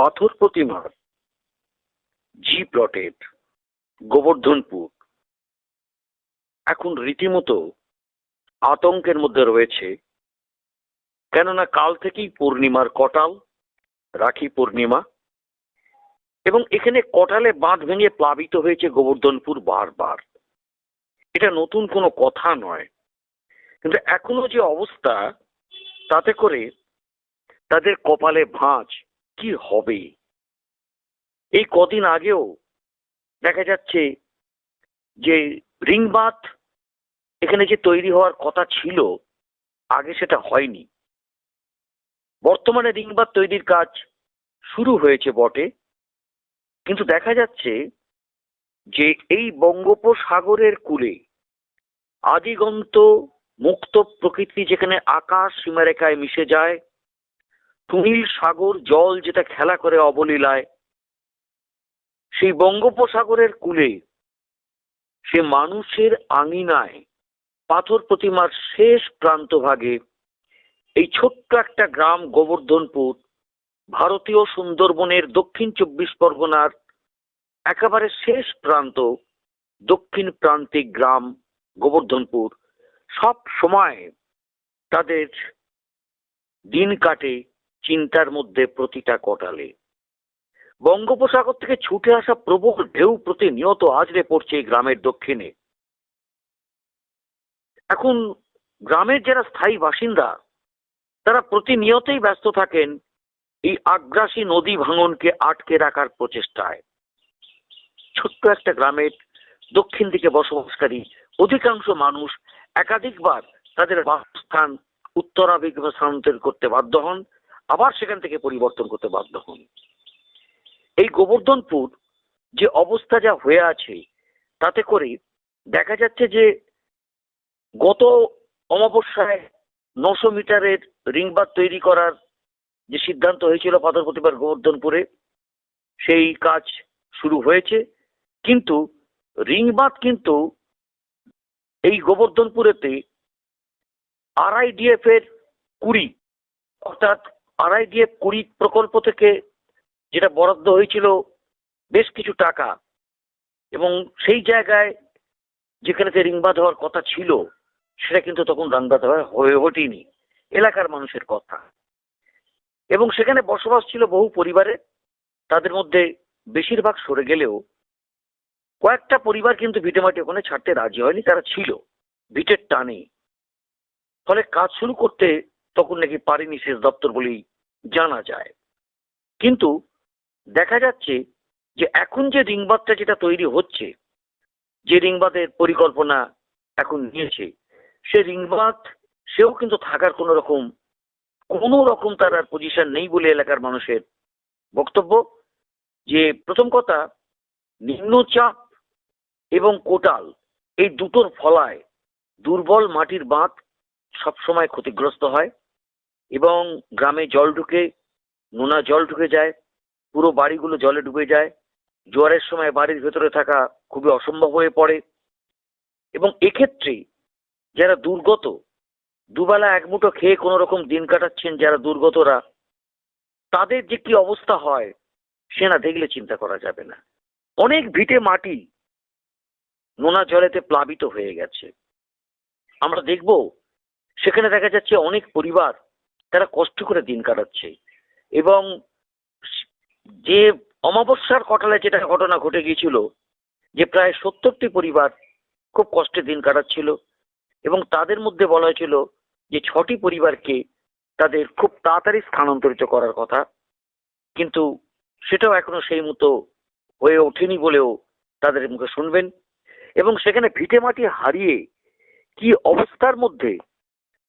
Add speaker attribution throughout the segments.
Speaker 1: পাথর প্রতিমা, জি প্লটের গোবর্ধনপুর। এখন রীতিমতো আতঙ্কের মধ্যে রয়েছে, কেননা কাল থেকেই পূর্ণিমার কটাল, রাখি পূর্ণিমা, এবং এখানে কটালে বাঁধ ভেঙে প্লাবিত হয়েছে গোবর্ধনপুর বারবার। এটা নতুন কোনো কথা নয়, কিন্তু এখনও যে অবস্থা, তাতে করে তাদের কপালে ভাঁজ কি হবে? এই কদিন আগেও দেখা যাচ্ছে যে রিং বাঁধ এখানে যে তৈরি হওয়ার কথা ছিল, আগে সেটা হয়নি। বর্তমানে রিং তৈরির কাজ শুরু হয়েছে বটে। কিন্তু দেখা যাচ্ছে যে এই বঙ্গোপসাগরের কূলে আদিগন্ত মুক্ত প্রকৃতি যেখানে আকাশ সীমারেখায় মিশে যায় তুমিল সাগর জল যেটা খেলা করে অবলীলায়, সেই বঙ্গোপসাগরের কূলে সে মানুষের আঙিনায় পাথর প্রতিমার শেষ প্রান্তভাগে এই ছোট্ট একটা গ্রাম গোবর্ধনপুর, ভারতীয় সুন্দরবনের দক্ষিণ চব্বিশ পরগনার একেবারে শেষ প্রান্ত, দক্ষিণ প্রান্তিক গ্রাম গোবর্ধনপুর। সব সময় তাদের দিন কাটে চিন্তার মধ্যে প্রতিটা কটালে। বঙ্গোপসাগর থেকে ছুটে আসা প্রবল ঢেউ প্রতিনিয়ত আজরে পড়ছে এই গ্রামের দক্ষিণে। এখন গ্রামের যারা স্থায়ী বাসিন্দা, তারা প্রতিনিয়তই ব্যস্ত থাকেন এই আগ্রাসী নদী ভাঙনকে আটকে রাখার প্রচেষ্টায়। ছোট্ট একটা গ্রামের দক্ষিণ দিকে বসবাসকারী অধিকাংশ মানুষ একাধিকবার তাদের বাসস্থান উত্তরাভিজ্ঞ স্থানান্তর করতে বাধ্য হন। আবার সেখান থেকে পরিবর্তন করতে বাধ্য হন। এই গোবর্ধনপুর যে অবস্থা যা হয়ে আছে, তাতে করে দেখা যাচ্ছে যে গত অমাবস্যায় নশো মিটারের রিংবাদ তৈরি করার যে সিদ্ধান্ত হয়েছিল পাথর প্রতিবার গোবর্ধনপুরে, সেই কাজ শুরু হয়েছে। কিন্তু রিংবাদ কিন্তু এই গোবর্ধনপুরেতে আরআইডিএফ এর কুড়ি, অর্থাৎ আরআইডিএফ কুড়ি প্রকল্প থেকে যেটা বরাদ্দ হয়েছিল বেশ কিছু টাকা। এবং সেই জায়গায় যেখানে রিংবাদ হওয়ার কথা ছিল, সেটা কিন্তু তখন রাংবাদ হয়ে ওঠেনি। এলাকার মানুষের কথা। এবং সেখানে বসবাস ছিল বহু পরিবারে। তাদের মধ্যে বেশিরভাগ সরে গেলেও কয়েকটা পরিবার কিন্তু ভিটেমাটি ওখানে ছাড়তে রাজি হয়নি, তারা ছিল। ভিটের টানে। ফলে কাজ শুরু করতে তখন নাকি পারেনি শেষ দপ্তর বলেই জানা যায়। কিন্তু দেখা যাচ্ছে যে এখন যে রিংবাদটা যেটা তৈরি হচ্ছে, যে রিংবাদের পরিকল্পনা এখন নিয়েছে, সে রিংবাদ, সেও কিন্তু থাকার কোনো রকম কোনো রকম তার আর পজিশন নেই বলে এলাকার মানুষের বক্তব্য। যে প্রথম কথা, নিম্নচাপ এবং কোটাল এই দুটোর ফলায় দুর্বল মাটির বাঁধ সবসময় ক্ষতিগ্রস্ত হয়। এবং গ্রামে জল ঢুকে, নোনা জল ঢুকে যায়, পুরো বাড়িগুলো জলে ডুবে যায়। জোয়ারের সময় বাড়ির ভেতরে থাকা খুবই অসম্ভব হয়ে পড়ে। এবং এক্ষেত্রে যারা দুর্গত, দুবেলা এক মুঠো খেয়ে কোনো রকম দিন কাটাচ্ছেন যারা দুর্গতরা, তাদের যে কি অবস্থা হয়, সে না দেখলে চিন্তা করা যাবে না। অনেক ভিটে মাটি নোনা জলেতে প্লাবিত হয়ে গেছে। আমরা দেখব, সেখানে দেখা যাচ্ছে অনেক পরিবার তারা কষ্ট করে দিন কাটাচ্ছে। এবং যে অমাবস্যার কটালে যেটা ঘটনা ঘটে গিয়েছিল, যে প্রায় সত্তরটি পরিবার খুব কষ্টে দিন কাটাচ্ছিল এবং তাদের মধ্যে বলা হয়েছিল যে ছটি পরিবারকে তাদের খুব তাড়াতাড়ি স্থানান্তরিত করার কথা। কিন্তু সেটাও এখনও সেই মতো হয়ে ওঠেনি বলেও তাদের মুখে শুনবেন। এবং সেখানে ভিটে মাটি হারিয়ে কি অবস্থার মধ্যে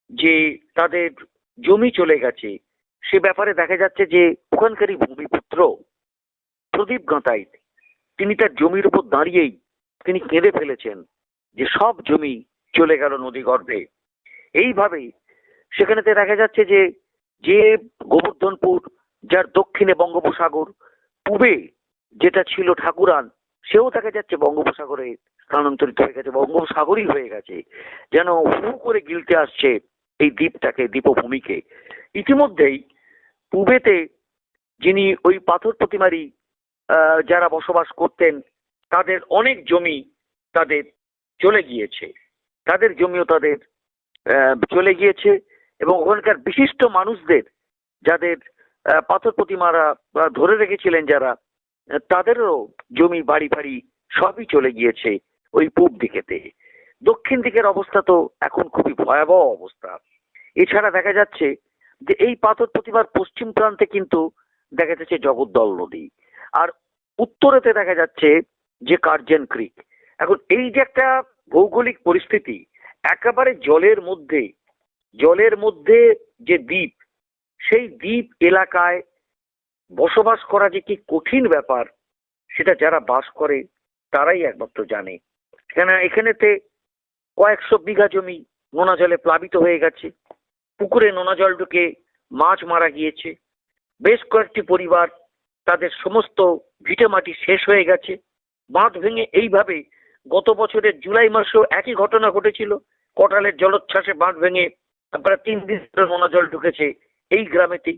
Speaker 1: যে তাদের জমি চলে গেছে। সে ব্যাপারে দেখা যাচ্ছে যে ওখানকারই ভূমিপুত্র প্রদীপ গাঁতাই তিনি তার জমির উপর দাঁড়িয়েই তিনি কেঁদে ফেলেছেন যে সব জমি চলে গেল নদী গর্ভে। এইভাবেই সেখানেতে দেখা যাচ্ছে যে যে গোবর্ধনপুর, যার দক্ষিণে বঙ্গোপসাগর, পূবে যেটা ছিল ঠাকুরান, সেও দেখা যাচ্ছে বঙ্গোপসাগরে স্থানান্তরিত হয়ে গেছে, বঙ্গোপসাগরই হয়ে গেছে। যেন হু করে গিলতে আসছে এই দ্বীপটাকে দ্বীপভূমিকে। ইতিমধ্যেই পূবেতে যিনি ওই পাথর প্রতিমারই আহ, যারা বসবাস করতেন তাদের অনেক জমি তাদের চলে গিয়েছে। তাদের জমিও তাদের চলে গিয়েছে এবং ওখানকার বিশিষ্ট মানুষদের যাদের পাথর প্রতিমারা ধরে রেখেছিলেন যারা তাদেরও জমি বাড়ি ফাড়ি সবই চলে গিয়েছে ওই পূব দিকেতে। দক্ষিণ দিকের অবস্থা তো এখন খুবই ভয়াবহ অবস্থা। এছাড়া দেখা যাচ্ছে যে এই পাথর প্রতিমার পশ্চিম প্রান্তে কিন্তু দেখা যাচ্ছে জগদ্দল নদী। আর উত্তরেতে দেখা যাচ্ছে যে কার্জেন ক্রিক। এখন এই যে একটা ভৌগোলিক পরিস্থিতি, একেবারে জলের মধ্যে জলের মধ্যে যে দ্বীপ, সেই দ্বীপ এলাকায় বসবাস করা যে কি কঠিন ব্যাপার, সেটা যারা বাস করে, তারাই একমাত্র জানে। কেন এখানেতে কয়েকশো বিঘা জমি নোনা জলে প্লাবিত হয়ে গেছে। পুকুরে নোনা জল ঢুকে মাছ মারা গিয়েছে। বেশ কয়েকটি পরিবার তাদের সমস্ত ভিটে মাটি শেষ হয়ে গেছে। বাঁধ ভেঙে এইভাবে গত বছরের জুলাই মাসেও একই ঘটনা ঘটেছিল। কটালের জলোচ্ছ্বাসে বাঁধ ভেঙে প্রায় তিন দিন ধরে নোনা জল ঢুকেছে এই গ্রামেতেই।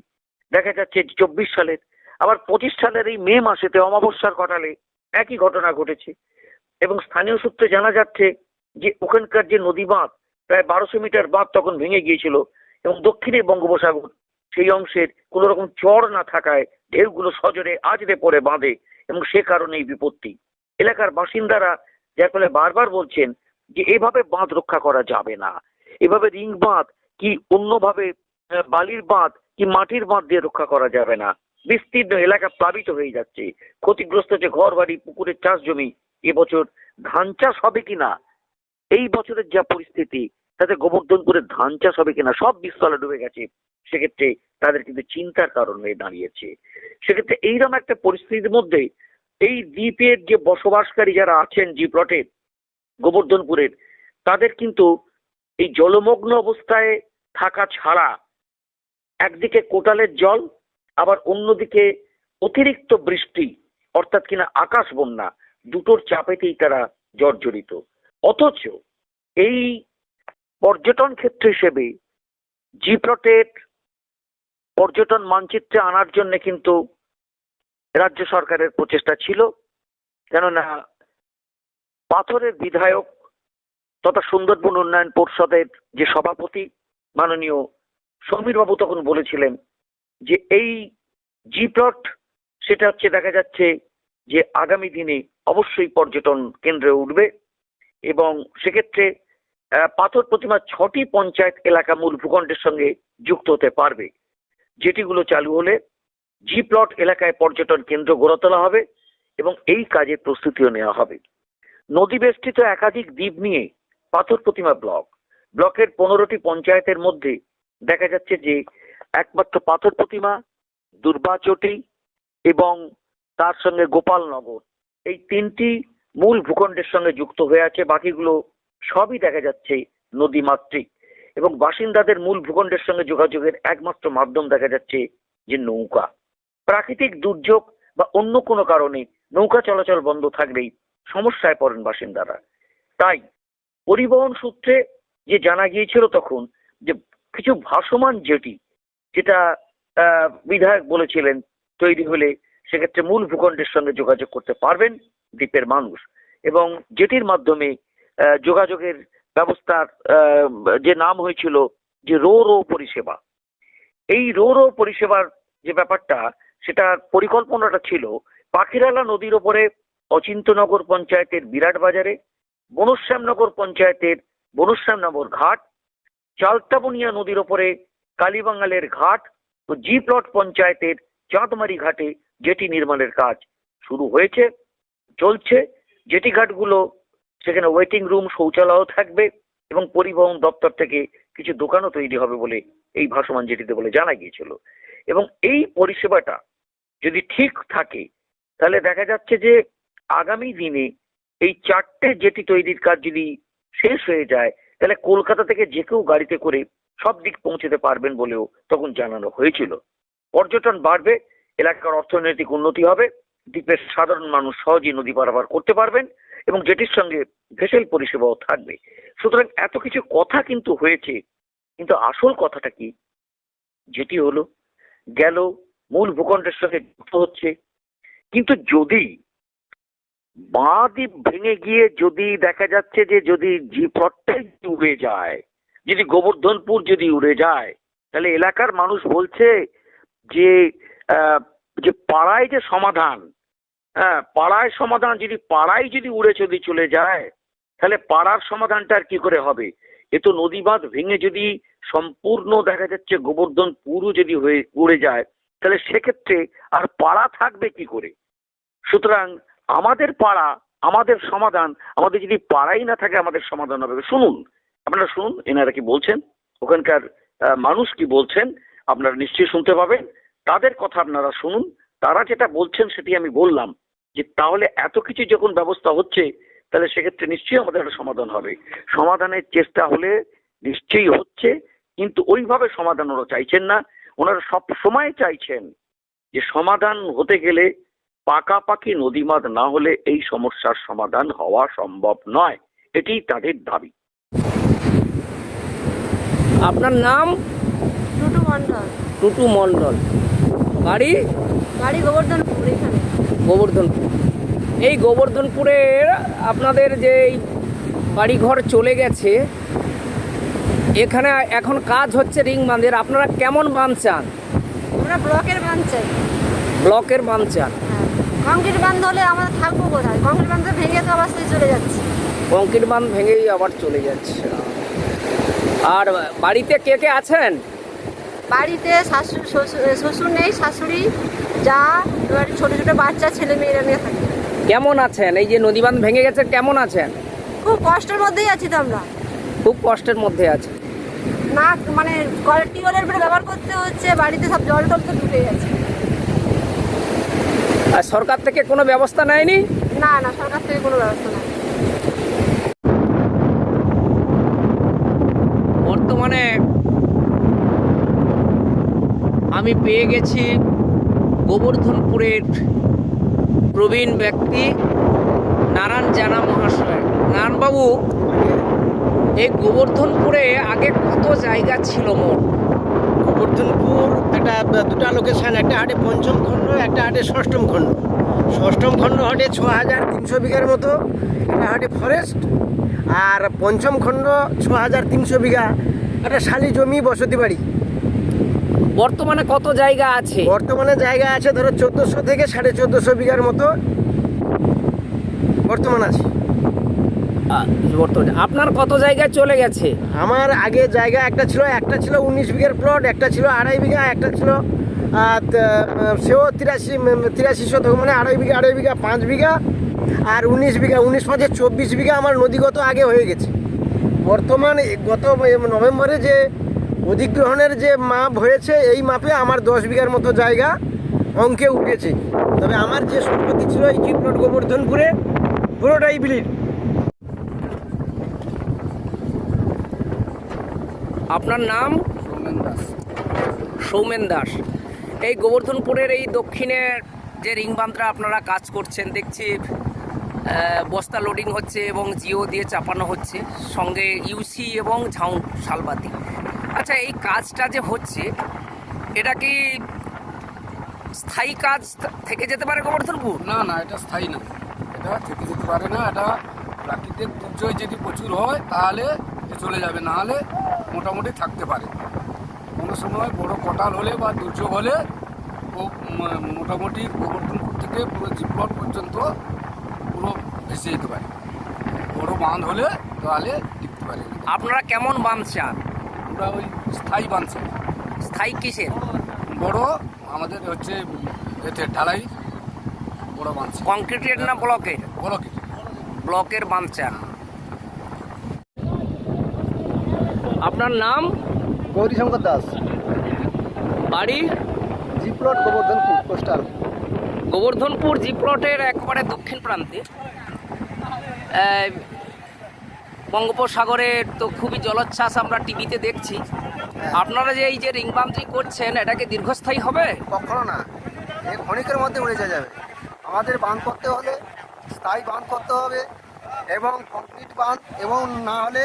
Speaker 1: দেখা যাচ্ছে চব্বিশ সালের, আবার পঁচিশ সালের এই মে মাসেতে অমাবস্যার কটালে একই ঘটনা ঘটেছে। এবং স্থানীয় সূত্রে জানা যাচ্ছে যে ওখানকার যে নদী বাঁধ প্রায় বারোশো মিটার বাঁধ তখন ভেঙে গিয়েছিল। এবং দক্ষিণে বঙ্গোপসাগর, সেই অংশের কোনো রকম চর না থাকায় ঢেউগুলো সজোরে আজরে পড়ে বাঁধে এবং সে কারণে এই বিপত্তি। এলাকার বাসিন্দারা যার ফলে বারবার বলছেন যে এভাবে বাঁধ রক্ষা করা যাবে না। এভাবে রিং বাঁধ কি অন্যভাবে বালির বাঁধ কি মাটির বাঁধ দিয়ে রক্ষা করা যাবে না? বিস্তীর্ণ এলাকা প্লাবিত হয়ে যাচ্ছে। ক্ষতিগ্রস্ত যে ঘর বাড়ি পুকুরের চাষ জমি এবছর ধান চাষ হবে কিনা? এই বছরের যা পরিস্থিতি তাতে গোবর্ধনপুরের ধান চাষ হবে কিনা, সব বিস্তলে ডুবে গেছে। সেক্ষেত্রে তাদের কিন্তু চিন্তার কারণ হয়ে দাঁড়িয়েছে। সেক্ষেত্রে এইরকম একটা পরিস্থিতির মধ্যে এই দ্বীপের যে বসবাসকারী যারা আছেন জি প্লটের গোবর্ধনপুরের, তাদের কিন্তু এই জলমগ্ন অবস্থায় থাকা ছাড়া একদিকে কোটালের জল, আবার অন্যদিকে অতিরিক্ত বৃষ্টি, অর্থাৎ কিনা আকাশ বন্যা, দুটোর চাপেতেই তারা জর্জরিত। অথচ এই পর্যটন ক্ষেত্র হিসেবে জি পর্যটন মানচিত্রে আনার জন্য কিন্তু রাজ্য সরকারের প্রচেষ্টা ছিল। কেননা পাথরের বিধায়ক তথা সুন্দরবন উন্নয়ন পরিষদের যে সভাপতি মাননীয় সমীর বাবু তখন বলেছিলেন যে এই জি প্লট সেটা হচ্ছে দেখা যাচ্ছে যে আগামী দিনে অবশ্যই পর্যটন কেন্দ্রে উঠবে এবং সেক্ষেত্রে পাথর প্রতিমা ছটি পঞ্চায়েত এলাকা মূল ভূখণ্ডের সঙ্গে যুক্ত হতে পারবে। যেটিগুলো চালু হলে জি প্লট এলাকায় পর্যটন কেন্দ্র গড়ে তোলা হবে এবং এই কাজের প্রস্তুতিও নেওয়া হবে। নদী বেষ্টিত একাধিক দ্বীপ নিয়ে পাথর প্রতিমা ব্লক। ব্লকের পনেরোটি পঞ্চায়েতের মধ্যে দেখা যাচ্ছে যে একমাত্র পাথর প্রতিমা দুর্বাচটি এবং তার সঙ্গে গোপালনগর। এই তিনটি মূল ভূখণ্ডের সঙ্গে যুক্ত হয়ে আছে। বাকিগুলো সবই দেখা যাচ্ছে নদীমাতৃক। এবং বাসিন্দাদের মূল ভূখণ্ডের সঙ্গে যোগাযোগের একমাত্র মাধ্যম দেখা যাচ্ছে যে নৌকা। প্রাকৃতিক দুর্যোগ বা অন্য কোনো কারণে নৌকা চলাচল বন্ধ থাকলেই সমস্যায় পড়েন বাসিন্দারা। তাই পরিবহন সূত্রে যে জানা গিয়েছিল তখন যে কিছু ভাসমান জেটি, যেটা বিধায়ক বলেছিলেন, তৈরি হলে সেক্ষেত্রে মূল ভূখণ্ডের সঙ্গে যোগাযোগ করতে পারবেন দ্বীপের মানুষ। এবং যেটির মাধ্যমে যোগাযোগের ব্যবস্থার যে নাম হয়েছিল যে রো রো পরিষেবা। এই রো রো পরিষেবার যে ব্যাপারটা সেটার পরিকল্পনাটা ছিল পাখিরালা নদীর ওপরে অচিন্তনগর পঞ্চায়েতের বিরাট বাজারে, বনশ্যামনগর পঞ্চায়েতের বনশ্যামনগর ঘাট, চালতাবনিয়া নদীর ওপরে কালীবাঙ্গালের ঘাট ও জি প্লট পঞ্চায়েতের চাঁদমারি ঘাটে জেটি নির্মাণের কাজ শুরু হয়েছে, চলছে। জেটি ঘাটগুলো সেখানে ওয়েটিং রুম শৌচালয়ও থাকবে এবং পরিবহন দপ্তর থেকে কিছু দোকানও তৈরি হবে বলে এই ভাসমান জেটিতে বলে জানা গিয়েছিল। এবং এই পরিষেবাটা যদি ঠিক থাকে, তাহলে দেখা যাচ্ছে যে আগামী দিনে এই চারটে জেটি তৈরির কাজ যদি শেষ হয়ে যায়, তাহলে কলকাতা থেকে যে কেউ গাড়িতে করে সব দিক পৌঁছতে পারবেন বলেও তখন জানানো হয়েছিল। পর্যটন বাড়বে, এলাকার অর্থনৈতিক উন্নতি হবে দ্বীপের সাধারণ মানুষ সহজেই নদী পারাপার করতে পারবেন এবং যেটির সঙ্গে ভেসেল পরিষেবাও থাকবে। সুতরাং এত কিছু কথা কিন্তু হয়েছে, কিন্তু আসল কথাটা কি? যেটি হলো, গেল মূল ভূখণ্ডের সঙ্গে যুক্ত হচ্ছে, কিন্তু যদি বাঁধই ভেঙে গিয়ে যদি দেখা যাচ্ছে যে যদি জি প্লটটাই যদি উড়ে যায়, যদি গোবর্ধনপুর যদি উড়ে যায়, তাহলে এলাকার মানুষ বলছে যে যে পাড়ায় যে সমাধান হ্যাঁ পাড়ায় সমাধান যদি, পাড়ায় যদি উড়ে যদি চলে যায়, তাহলে পাড়ার সমাধানটা আর কি করে হবে? এ তো নদী বাঁধ ভেঙে যদি সম্পূর্ণ দেখা যাচ্ছে গোবর্ধন পুরো যদি হয়ে উড়ে যায়, তাহলে সেক্ষেত্রে আর পাড়া থাকবে কি করে? সুতরাং আমাদের পাড়া, আমাদের সমাধান, আমাদের যদি পাড়াই না থাকে, আমাদের সমাধান হবে। শুনুন, আপনারা শুনুন, এনারা কি বলছেন? ওখানকার মানুষ কি বলছেন? আপনারা নিশ্চয়ই শুনতে পাবেন। তাদের কথা আপনারা শুনুন তারা যেটা বলছেন সেটি আমি বললাম যে তাহলে এত কিছু যখন ব্যবস্থা হচ্ছে তাহলে সেক্ষেত্রে নিশ্চয়ই আমাদের একটা সমাধান হবে। সমাধানের চেষ্টা হলে নিশ্চয়ই হচ্ছে কিন্তু ওইভাবে সমাধান ওরা চাইছেন না। ওনারা সব সময় চাইছেন যে সমাধান হতে গেলে পাকাপাকি নদীমাদ না হলে এই সমস্যার সমাধান হওয়া সম্ভব নয়। এটি তাদের দাবি।
Speaker 2: আপনার নাম?
Speaker 3: টুটু মন্ডল
Speaker 2: টুটু মণ্ডল। বাড়ি?
Speaker 3: বাড়ি গোবর্ধনপুর এখানে।
Speaker 2: গোবর্ধনপুর। এই গোবর্ধনপুরের আপনাদের যে বাড়িঘর চলে গেছে এখানে এখন কাজ হচ্ছে রিং বাঁধের। আপনারা কেমন বাঁধ চান?
Speaker 3: আমরা ব্লকের বাঁধ চাই।
Speaker 2: ব্লকের বাঁধ চান?
Speaker 3: হ্যাঁ কংক্রিট বাঁধ হলে আমরা থাকব কোথায়? কংক্রিট বাঁধ ভেঙে তো অবস্থায় চলে যাচ্ছে।
Speaker 2: কংক্রিট বাঁধ ভেঙেই আবার চলে যাচ্ছে। আর বাড়িতে কে কে আছেন?
Speaker 3: বাড়িতে শাশুড়ি শ্বশুর- শ্বশুর নেই শাশুড়ি যা এবার ছোটো ছোটো বাচ্চা ছেলে মেয়েরা নিয়ে থাকে।
Speaker 2: কেমন আছেন? এই যে নদী বাঁধ ভেঙে গেছে কেমন আছেন?
Speaker 3: খুব কষ্টের মধ্যেই আছি তো আমরা।
Speaker 2: খুব কষ্টের মধ্যে আছে।
Speaker 3: না মানে কলের টিউবওয়েলের উপরে ব্যবহার করতে হচ্ছে বাড়িতে সব জল টল তো ঢুকে গেছে।
Speaker 2: আর সরকার থেকে কোনো ব্যবস্থা নেয়নি?
Speaker 3: না না সরকার থেকে কোনো ব্যবস্থা নেই
Speaker 2: বর্তমানে আমি পেয়ে গেছি গোবর্ধনপুরের প্রবীণ ব্যক্তি নারায়ণ জানা মহাশয়। নারায়ণবাবু, এই গোবর্ধনপুরে আগে কত জায়গা ছিল মোট?
Speaker 4: গোবর্ধনপুর একটা দুটা লোকেশন একটা হাটে পঞ্চম খণ্ড, একটা হাটে ষষ্ঠম খণ্ড। ষষ্ঠম খণ্ড হাটে ছ হাজার তিনশো বিঘার মতো, একটা হাটে ফরেস্ট আর পঞ্চম খণ্ড ছ হাজার তিনশো বিঘা, একটা শালি জমি বসতি বাড়ি।
Speaker 2: বর্তমানে কত জায়গা আছে?
Speaker 4: বর্তমানে জায়গা আছে ধরো চোদ্দোশো থেকে সাড়ে চোদ্দোশো বিঘার মতো। বর্তমান আছে।
Speaker 2: বর্তমানে। আপনার কত জায়গায় চলে গেছে?
Speaker 4: আমার আগে জায়গা একটা ছিল একটা ছিল উনিশ বিঘার প্লট একটা ছিল আড়াই বিঘা একটা ছিল সেও তিরাশি তিরাশি শতক মানে আড়াই বিঘা আড়াই বিঘা পাঁচ বিঘা আর উনিশ বিঘা উনিশ পাঁচে চব্বিশ বিঘা আমার নদীগত আগে হয়ে গেছে। বর্তমান গত নভেম্বরে যে অধিগ্রহণের যে মাপ হয়েছে এই মাপে আমার দশ বিঘার মতো জায়গা অঙ্কে উঠেছে। তবে আমার যে সম্পত্তি ছিল এই জি প্লট গোবর্ধনপুরে পুরোটাই বিলির
Speaker 2: আপনার নাম? সৌমেন দাস। সৌমেন দাস। এই গোবর্ধনপুরের এই দক্ষিণের যে রিং বাঁধটা আপনারা কাজ করছেন দেখছি বস্তা লোডিং হচ্ছে এবং জিও দিয়ে চাপানো হচ্ছে। সঙ্গে ইউসি এবং ঝাউন শালবাতি আচ্ছা এই কাজটা যে হচ্ছে এটা কি স্থায়ী কাজ থেকে যেতে পারে গোবর্ধনপুর?
Speaker 5: না না এটা স্থায়ী না। এটা থেকে যেতে পারে না এটা প্রাকৃতিক দুর্যোগ যদি প্রচুর হয় তাহলে চলে যাবে। না হলে মোটামুটি থাকতে পারে। কোনো সময় বড় কটাল হলে বা দুর্যোগ হলে ও মোটামুটি গোবর্ধনপুর থেকে পুরো জিপ্লট পর্যন্ত পুরো ভেসে যেতে পারে। বড় বাঁধ হলে তাহলে টিকতে পারে।
Speaker 2: আপনারা কেমন বাঁধ চান?
Speaker 5: আমরা ওই স্থায়ী বাঁধছি
Speaker 2: স্থায়ী কিসের?
Speaker 5: বড় আমাদের হচ্ছে এতে ঢালাই বড় বাঁধছি
Speaker 2: কংক্রিটের না ব্লকের?
Speaker 5: বলো কি
Speaker 2: ব্লকের বাঁধ আপনার নাম?
Speaker 4: গৌরীশঙ্কর দাস।
Speaker 2: বাড়ি?
Speaker 4: G plot Gobardhanpur coastal.
Speaker 2: Gobardhanpur G প্লটের একবারে দক্ষিণ প্রান্তে। আহ, বঙ্গোপসাগরের তো খুবই জলোচ্ছ্বাস আমরা টিভিতে দেখছি। আপনারা যে এই যে রিং বাঁধটি করছেন এটা কি দীর্ঘস্থায়ী হবে?
Speaker 4: কখনো না। এই ক্ষণিকের মধ্যে উড়ে যাবে। আমাদের বাঁধ করতে হলে স্থায়ী বাঁধ করতে হবে এবং কংক্রিট বাঁধ এবং না হলে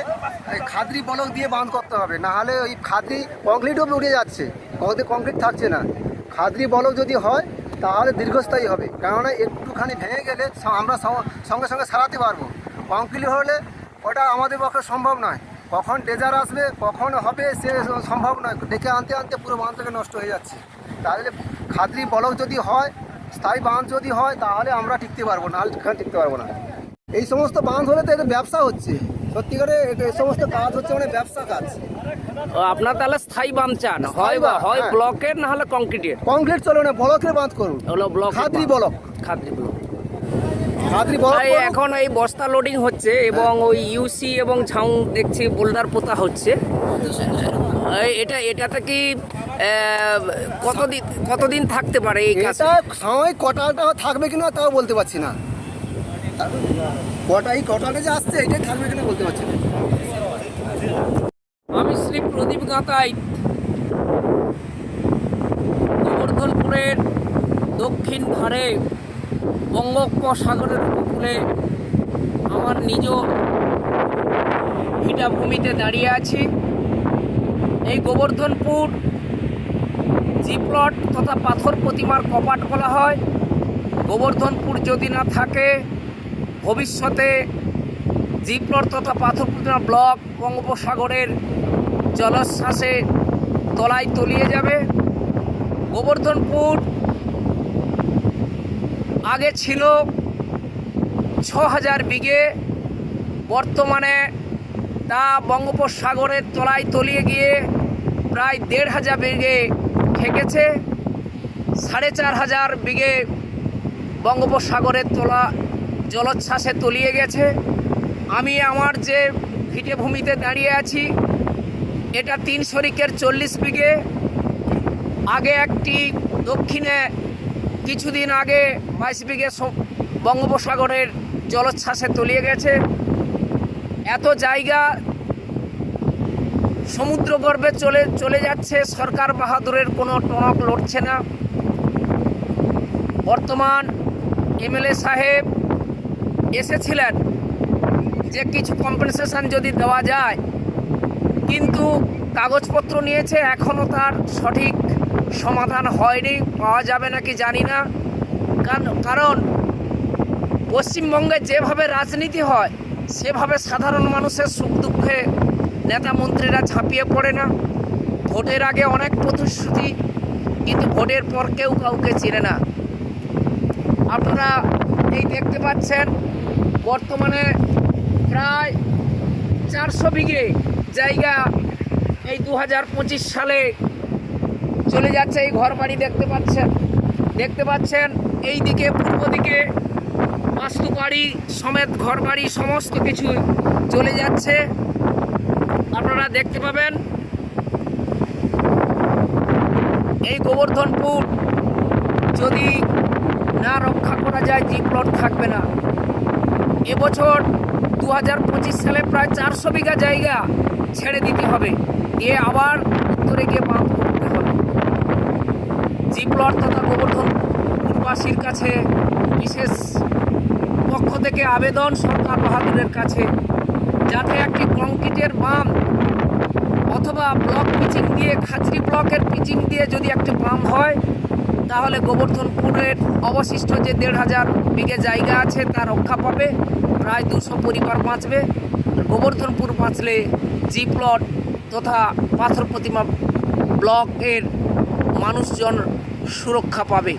Speaker 4: খাদরি বলক দিয়ে বাঁধ করতে হবে। না হলে ওই খাদরি কংক্রিটও উড়ে যাচ্ছে। কংক্রিট থাকছে না। খাদ্রি বলক যদি হয় তাহলে দীর্ঘস্থায়ী হবে। কেননা একটুখানি ভেঙে গেলে আমরা সঙ্গে সঙ্গে সারাতে পারব। কংক্রিট হলে ওটা আমাদের পক্ষে সম্ভব নয়। কখন ডেজার আসবে কখন হবে সে সম্ভব নয়। ডেকে আনতে আনতে পুরো বাঁধটাকে নষ্ট হয়ে যাচ্ছে। তাহলে খাদ্রি বলক যদি হয় স্থায়ী বাঁধ যদি হয় তাহলে আমরা টিকতে পারব না আর টিকতে পারব না। এই সমস্ত বাঁধ হলে তো এটা ব্যবসা হচ্ছে। সত্যিকারে এটা- এই সমস্ত কাজ হচ্ছে মানে ব্যবসা কাজ।
Speaker 2: আপনার তাহলে স্থায়ী বাঁধ চান। হয় বা হয়
Speaker 4: হ্যাঁ।
Speaker 2: ব্লকের না হলে কংক্রিটের?
Speaker 4: কংক্রিট চলবে না বলকের বাঁধ করুন।
Speaker 2: বলক
Speaker 4: খাদ্রি ব্লক
Speaker 2: খাদ্রি বলক তাই। এখন এই বস্তা লোডিং হচ্ছে এবং ওই ইউসি এবং ঝাউ দেখছি বোল্ডার পোতা হচ্ছে। এটা এটাতে কি কতদিন কতদিন থাকতে পারে এই কাজ
Speaker 4: এটা সময় কটালটা থাকবে কিনা তাও বলতে পারছি না। কটা এই কটালটা যে আসছে এটাই থাকবে কিনা বলতে পারছি না।
Speaker 2: আমি শ্রী প্রদীপ গাঁতাই গোবর্ধনপুরের দক্ষিণ ধারে। বঙ্গোপসাগরের উপকূলে আমার নিজ ভিটাভূমিতে দাঁড়িয়ে আছি। এই গোবর্ধনপুর জি প্লট তথা পাথর প্রতিমার কপাট বলা হয়। গোবর্ধনপুর যদি না থাকে, ভবিষ্যতে জি প্লট তথা পাথর প্রতিমা ব্লক বঙ্গোপসাগরের জলোচ্ছ্বাসে তলায় তলিয়ে যাবে। গোবর্ধনপুর আগে ছিল ছ হাজার বিঘে, বর্তমানে তা বঙ্গোপসাগরের তলায় তলিয়ে গিয়ে প্রায় দেড় হাজার বিঘে ঠেকেছে। সাড়ে চার হাজার বিঘে বঙ্গোপসাগরের তোলা জলোচ্ছ্বাসে তলিয়ে গেছে। আমি আমার যে ভিটে ভূমিতে দাঁড়িয়ে আছি, এটা তিন শরিকের চল্লিশ বিঘে। আগে একটি দক্ষিণে কিছুদিন আগে বাইশ বিঘে বঙ্গোপসাগরের জলোচ্ছ্বাসে তলিয়ে গেছে। এত জায়গা সমুদ্রগর্ভে চলে চলে যাচ্ছে, সরকার বাহাদুরের কোনো টনক লড়ছে না। বর্তমান এমএলএ সাহেব এসেছিলেন যে কিছু কম্পেনসেশন যদি দেওয়া যায়, কিন্তু কাগজপত্র নিয়েছে এখনও তার সঠিক সমাধান হয়নি, পাওয়া যাবে নাকি জানি না। কারণ- পশ্চিমবঙ্গে যেভাবে রাজনীতি হয়, সেভাবে সাধারণ মানুষের সুখ দুঃখে নেতা মন্ত্রীরা ঝাঁপিয়ে পড়ে না। ভোটের আগে অনেক প্রতিশ্রুতি, কিন্তু ভোটের পর কেউ কাউকে চিনে না। আপনারা এই দেখতে পাচ্ছেন, বর্তমানে প্রায় চারশো বিঘে জায়গা এই দু হাজার পঁচিশ সালে চলে যাচ্ছে এই ঘর বাড়ি দেখতে পাচ্ছেন দেখতে পাচ্ছেন এই দিকে পূর্ব দিকে বাড়ি সমেত ঘর বাড়ি সমস্ত কিছু চলে যাচ্ছে। আপনারা দেখতে পাবেন এই গোবর্ধনপুর, যদি না রক্ষা করা যায় জি প্লট থাকবে না। এবছর দু হাজার পঁচিশ সালে প্রায় চারশো বিঘা জায়গা ছেড়ে দিতে হবে। দিয়ে আবার উত্তরে গিয়ে প্লট তথা গোবর্ধনপুরবাসীর কাছে বিশেষ পক্ষ থেকে আবেদন সরকার বাহাদুরের কাছে, যাতে একটি কংক্রিটের বাঁধ অথবা ব্লক পিচিং দিয়ে, খাজরি ব্লকের পিচিং দিয়ে যদি একটি বাম হয়, তাহলে গোবর্ধনপুরের অবশিষ্ট যে দেড় হাজার বিঘে জায়গা আছে, তা রক্ষা পাবে, প্রায় দুশো পরিবার বাঁচবে। গোবর্ধনপুর বাঁচলে জি প্লট তথা পাথর প্রতিমা ব্লকের মানুষজন সুরক্ষা পাবে।